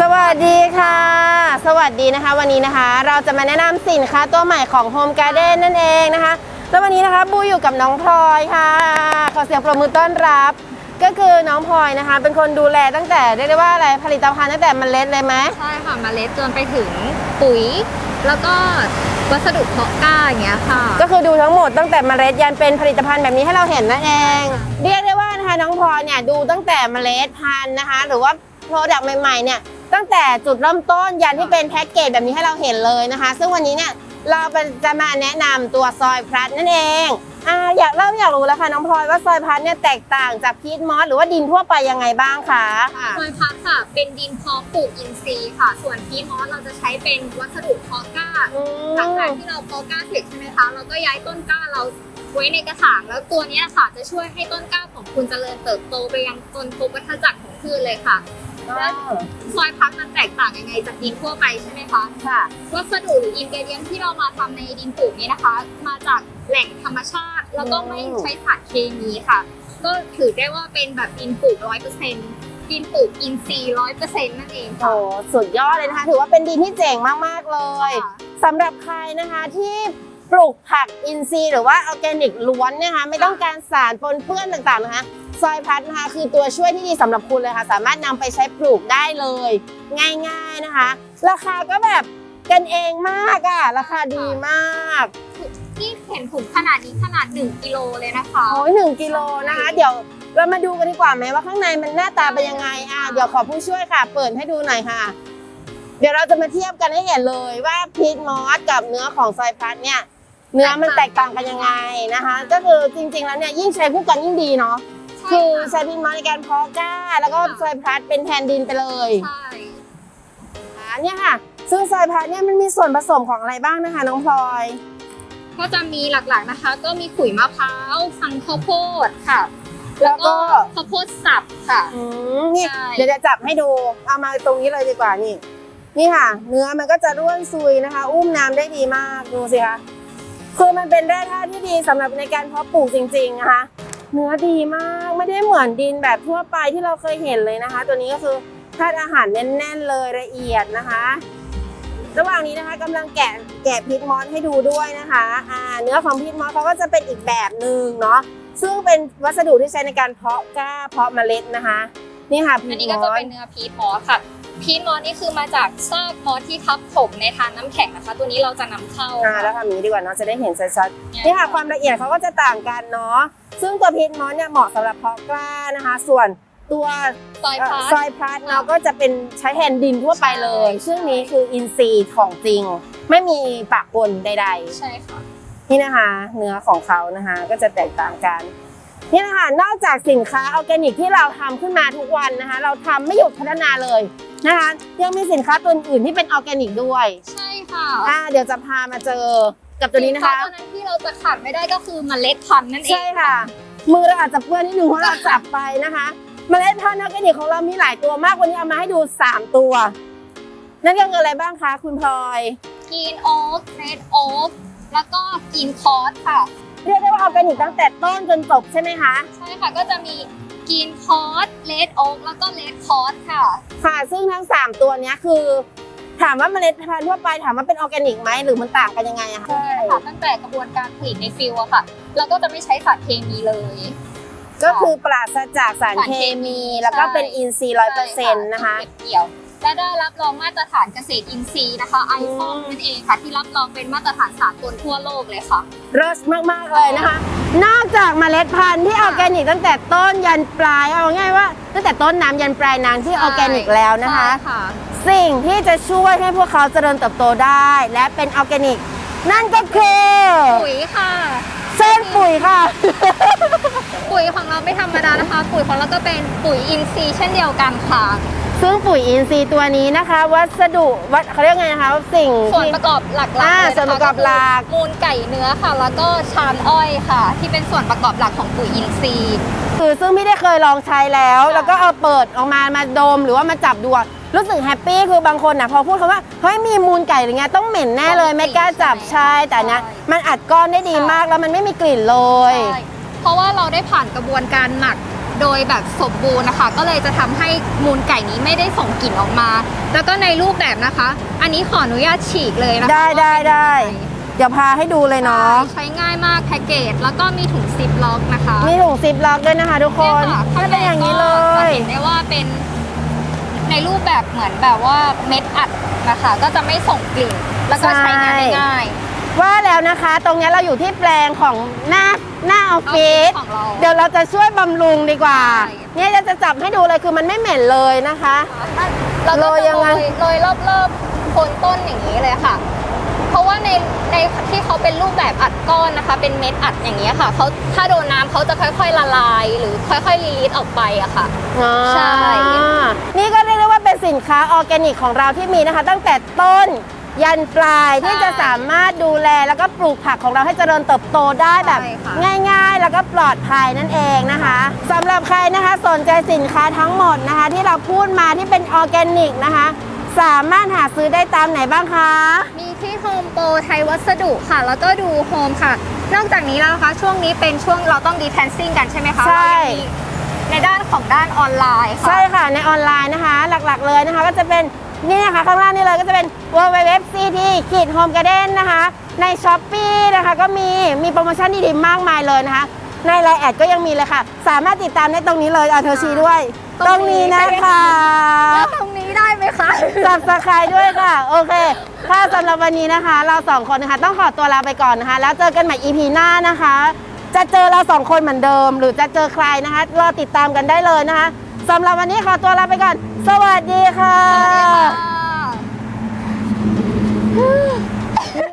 สวัสดีค่ะ สวัสดีนะคะ วันนี้นะคะ เราจะมาแนะนำสินค้าตัวใหม่ของ Home Garden นั่นเองนะคะ แล้ววันนี้นะคะบูอยู่กับน้องพลอยค่ะ ขอเสียงปรบมือต้อนรับ ก็คือน้องพลอยนะคะ เป็นคนดูแลตั้งแต่เรียกได้ว่าอะไรผลิตภัณฑ์ตั้งแต่เมล็ดเลยไหมใช่ค่ะเมาเล็ดจนไปถึงปุ๋ย แล้วก็วัสดุเพาะกล้าอย่างเงี้ยค่ะ ก็คือดูทั้งหมดตั้งแต่เมล็ดยันเป็นผลิตภัณฑ์แบบนี้ให้เราเห็นนั่นเอง เรียกได้ว่านะคะน้องพลอยเนี่ยดูตั้งแต่เมล็ดพันธุ์นะคะ หรือว่าโปรดักต์ใหม่ๆเนี่ย ตั้งแต่จุดเริ่มต้นยันที่เป็นแพ็กเกจแบบนี้ให้เราเห็นเลยนะคะ ซึ่งวันนี้เนี่ยเราจะมาแนะนำตัวซอยพลัสนั่นเองอ่าอยากเริ่มอยากรู้แล้วค่ะน้องพลอยว่าซอยพลัสเนี่ยแตกต่างจากพีทมอสหรือว่าดินทั่วไปยังไงบ้างคะซอยพักค่ะ เป็นดินเพาะปลูกอินทรีย์ค่ะ ส่วนพีทมอสเราจะใช้เป็นวัสดุเพาะกล้าอืมหลังจากที่เราเพาะกล้าเสร็จใช่ไหมคะเราก็ย้ายต้นกล้าเราไว้ในกระถางแล้วตัวเนี้ยค่ะจะช่วยให้ต้นกล้าของคุณเจริญเติบโตไปยังจนครบวัฏจักรของพืชเลยค่ะแล้ว ซอยพักมันแตกต่างยังไงจากดินทั่วไปใช่ไหมคะค่ะวัสดุหรืออินเกเดียนที่เรามาทำในดินปลูกนี้นะคะ มาจากแหล่งธรรมชาติ แล้วก็ไม่ใช้สารเคมีค่ะ ก็ถือได้ว่าเป็นแบบดินปลูกร้อยเปอร์เซ็นต์ดินปลูกอินทรีย์ร้อยเปอร์เซ็นต์นั่นเองโอ้ค่ะสุดยอดเลยนะคะ ถือว่าเป็นดินที่เจ๋งมากๆเลยค่ะสำหรับใครนะคะที่ปลูกผักอินทรีย์หรือว่าออร์แกนิกล้วนเนยนะคะไม่ต้องการสารปนเปื้อนต่างๆนะคะ ซอยพัดนะคะคือตัวช่วยที่ดีสำหรับคุณเลยค่ะ สามารถนำไปใช้ปลูกได้เลย ง่ายๆนะคะ ราคาก็แบบกันเองมากอะราคาดีมากที่เห็นถุงขนาดนี้ขนาด 1กิโลเลยนะคะโอ้ยหนึ่งกิโลนะคะ เดี๋ยวเรามาดูกันดีกว่าไหมว่าข้างในมันหน้าตาเป็นยังไงอะเดี๋ยวขอผู้ช่วยค่ะ เปิดให้ดูหน่อยค่ะ เดี๋ยวเราจะมาเทียบกันให้เห็นเลยว่าพีทมอสกับเนื้อของซอยพัดเนี่ยเนื้อมันแตกต่างกันยังไงนะคะ ก็คือจริงๆแล้วเนี่ยยิ่งใช้คู่กันยิ่งดีเนาะใช่ คือค่ะใช้พีทมอสในการเพาะกล้า แล้วก็ซอยพัดเป็นแทนดินไปเลยใช่อ่าเนี่ยค่ะ ซึ่งซอยพัดเนี่ยมันมีส่วนผสมของอะไรบ้างนะคะน้องพลอย ก็จะมีหลักๆนะคะ ก็มีขุยมะพร้าวฟังข้าวโพดค่ะ แล้วก็ข้าวโพดสับค่ะอืมนี่ใช่เดี๋ยวจะจับให้ดูเอามาตรงนี้เลยดีกว่านี่นี่ค่ะ เนื้อมันก็จะร่วนซุยนะคะ อุ้มน้ำได้ดีมากดูสิคะคือมันเป็นแร่ธาตุที่ดีสำหรับในการเพาะปลูกจริง ๆนะคะ เนื้อดีมากไม่ได้เหมือนดินแบบทั่วไปที่เราเคยเห็นเลยนะคะ ตัวนี้ก็คือธาตุอาหารแน่นๆเลยละเอียดนะคะ ระหว่างนี้นะคะกำลังแกะแกะพีทมอสให้ดูด้วยนะคะอ่าเนื้อของพีทมอสเขาก็จะเป็นอีกแบบหนึ่งเนาะซึ่งเป็นวัสดุที่ใช้ในการเพาะกล้าเพาะเมล็ดนะคะ นี่ค่ะพีอันนี้ก็จะเป็นเนื้อพีทมอสค่ะ พีทมอสนี่คือมาจากซากมอสที่ทับถมในทานน้ำแข็งนะคะ ตัวนี้เราจะนำเข้า อ่าแล้วทำอย่างนี้ดีกว่าเนาะจะได้เห็นชัดๆนี่ค่ะความละเอียดเขาก็จะต่างกันเนาะซึ่งตัวพีทมอสเนี่ยเหมาะสำหรับเพาะกล้านะคะ ส่วนตัวซอยเอ่อพาซอยพลัสเนาะก็จะเป็นใช้แทนดินทั่วไปเลยใช่ซึ่งนี้คืออินทรีย์ของจริง ไม่มีปะปนใด ๆ ใช่ค่ะ นี่นะคะเนื้อของเขานะคะก็จะแตกต่างกันนี่นะคะนอกจากสินค้าออร์แกนิกที่เราทำขึ้นมาทุกวันนะคะ เราทำไม่หยุดพัฒนาเลย นะคะยังมีสินค้าตัวอื่นที่เป็นออร์แกนิกด้วยใช่ค่ะอ่าเดี๋ยวจะพามาเจอกับตัวนี้นะคะสิค้าตัวนั้นที่เราจะขาดไม่ได้ก็คือเมล็ดพันธุ์นั่นเองใช่ค่ะ มือเราอาจจะเปื้อนนิดนึงเพราะเราจับไปนะคะเมล็ดพันธุ์ออร์แกนิกของเรามีหลายตัวมากวันนี้เอามาให้ดู 3 ตัว นั่นก็คืออะไรบ้างคะคุณพลอยกินโอ๊กเรดโอ๊กแล้วก็กินคอสค่ะ เรียกได้ว่าออร์แกนิกตั้งแต่ต้นจนจบใช่ไหมคะ ใช่ค่ะก็จะมี กินคอสเลดโอ๊กแล้วก็เลดคอสค่ะ ค่ะ ซึ่งทั้ง 3 ตัวเนี้ยคือ ถามว่าเมล็ดพันธุ์ทั่วไปถามว่าเป็นออร์แกนิกไหมหรือมันต่างกันยังไงอะคะค่ะตั้งแต่กระบวนการผลิตในฟิลอะค่ะ เราก็จะไม่ใช้สารเคมีเลย ก็คือปราศจากสารสารเคเคมีมี แล้วก็ใช่เป็นอินทรีย์ร้อยเปอร์เซ็นต์นะคะเก็บเกี่ยวและได้รับรองมาตรฐานเกษตรอินทรีย์นะคะไอคอนนั่นเองค่ะ ที่รับรองเป็นมาตรฐานสากลทั่วโลกเลยค่ะเลิศมาก ๆ เลยนะคะ นอกจากเมล็ดพันธุ์ที่ออร์แกนิกตั้งแต่ต้นยันปลายเอาง่ายๆว่า ตั้งแต่ต้นน้ำยันปลายน้ำที่ออร์แกนิกแล้วนะคะ ใช่ค่ะสิ่งที่จะช่วยให้พวกเขาเจริญเติบโตได้ และเป็นออร์แกนิก นั่นก็คือปุ๋ยค่ะ เส้นปุ๋ยค่ะ ปุ๋ยของเราไม่ธรรมดานะคะ ปุ๋ยของเราก็เป็นปุ๋ยอินทรีย์เช่นเดียวกันค่ะ ซึ่งปุ๋ยอินทรีย์ตัวนี้นะคะ วัสดุวัดเขาเรียกไงนะคะสิ่งส่วนที่ ประกอบหลักๆอ่าเลยนะคะส่วนประกอบหลักคือมูลไก่เนื้อค่ะ แล้วก็ชานอ้อยค่ะ ที่เป็นส่วนประกอบหลักของปุ๋ยอินทรีย์ คือซึ่งไม่ได้เคยลองใช้แล้ว ค่ะ แล้วก็เอาเปิดออกมามาดมหรือว่ามาจับดูอะรู้สึกแฮปปี้คือบางคนนะพอพูดคำว่าเฮ้ยมีมูลไก่อะไรเงี้ยต้องเหม็นแน่เลยไม่กล้าจับใช่แต่เนี้ยมันอัดก้อนได้ดีมากแล้วมันไม่มีกลิ่นเลย ใช่เพราะว่าเราได้ผ่านกระบวนการหมัก โดยแบบสมบูรณ์นะคะ ก็เลยจะทำให้มูลไก่นี้ไม่ได้ส่งกลิ่นออกมา แล้วก็ในรูปแบบนะคะ อันนี้ขออนุญาตฉีกเลยนะคะได้ได้ว่าเป็นได้ยังไงเดี๋ยวพาให้ดูเลยเนาะใช้ง่ายมากแพ็กเกจแล้วก็มีถุงซิปล็อกนะคะ มีถุงซิปล็อกด้วยนะคะ ทุกคนเยค่ะมันเป็นอย่างนี้เลจะยเห็นได้ว่าเป็นในรูปแบบเหมือนแบบว่าเม็ดอัดนะคะ ก็จะไม่ส่งกลิ่น แล้วก็ใช้งานได้ง่ายว่าแล้ว นะคะ ตรงเนี้ยเราอยู่ที่แปลงของหน้าหน้าออฟฟิศของเราเดี๋ยวเราจะช่วยบำรุงดีกว่า ใช่ เนี่ยจะจะจับให้ดูเลยคือมันไม่เหม็นเลยนะคะ เราก็โรยจะยังไงโรยรอบๆโคนต้นอย่างนี้เลยค่ะ เพราะว่าในในที่เขาเป็นรูปแบบอัดก้อนนะคะ เป็นเม็ดอัดอย่างนี้ยค่ะเขาถ้าโดนน้ำเขาจะค่อยๆละลาย หรือค่อยๆรีลีสออกไปอะค่ะใช่อ่านี่ก็เรียกได้ว่าเป็นสินค้าออร์แกนิกของเราที่มีนะคะ ตั้งแต่ต้น ยันปลายที่จะสามารถดูแลแล้วก็ปลูกผักของเราให้เจริญเติบโตได้แบบใช่ค่ะง่ายๆ แล้วก็ปลอดภัยนั่นเองนะคะสำหรับใครนะคะสนใจสินค้าทั้งหมดนะคะ ที่เราพูดมาที่เป็นออร์แกนิกนะคะ สามารถหาซื้อได้ตามไหนบ้างคะ มีที่โฮมโปรไทยวัสดุค่ะ แล้วก็ดูโฮมค่ะ นอกจากนี้แล้วนะคะ ช่วงนี้เป็นช่วงเราต้องดีแทนซิ่งกันใช่ไหมคะใช่เรายังมีในด้านของด้านออนไลน์ค่ะใช่ค่ะในออนไลน์นะคะ หลักๆเลยนะคะก็จะเป็น นี่นะคะข้างล่างนี่เลยก็จะเป็น w w w c t ขีด home garden นะคะ ใน s h อ p e e นะคะก็มีมีโปรโมชั่นดีๆมากมายเลยนะคะ ในไลน์แอดก็ยังมีเลยค่ะ สามารถติดตามได้ตรงนี้เลยอาเธอชี้ด้วยตตรรงงนี้นี้นะคะแล้วตรงนี้ได้ไหมคะสับสไครด้วยค่ะ โอเค ถ้าสำหรับวันนี้นะคะ เราสองคนนะคะ ต้องขอตัวลาไปก่อนนะคะ แล้วเจอกันใหม่ EP หน้านะคะ จะเจอเราสองคนเหมือนเดิม หรือจะเจอใครนะคะรอติดตามกันได้เลยนะคะสำหรับวันนี้ขอตัวลาไปก่อนสวัสดีค่ะ สวัสดีค่ะ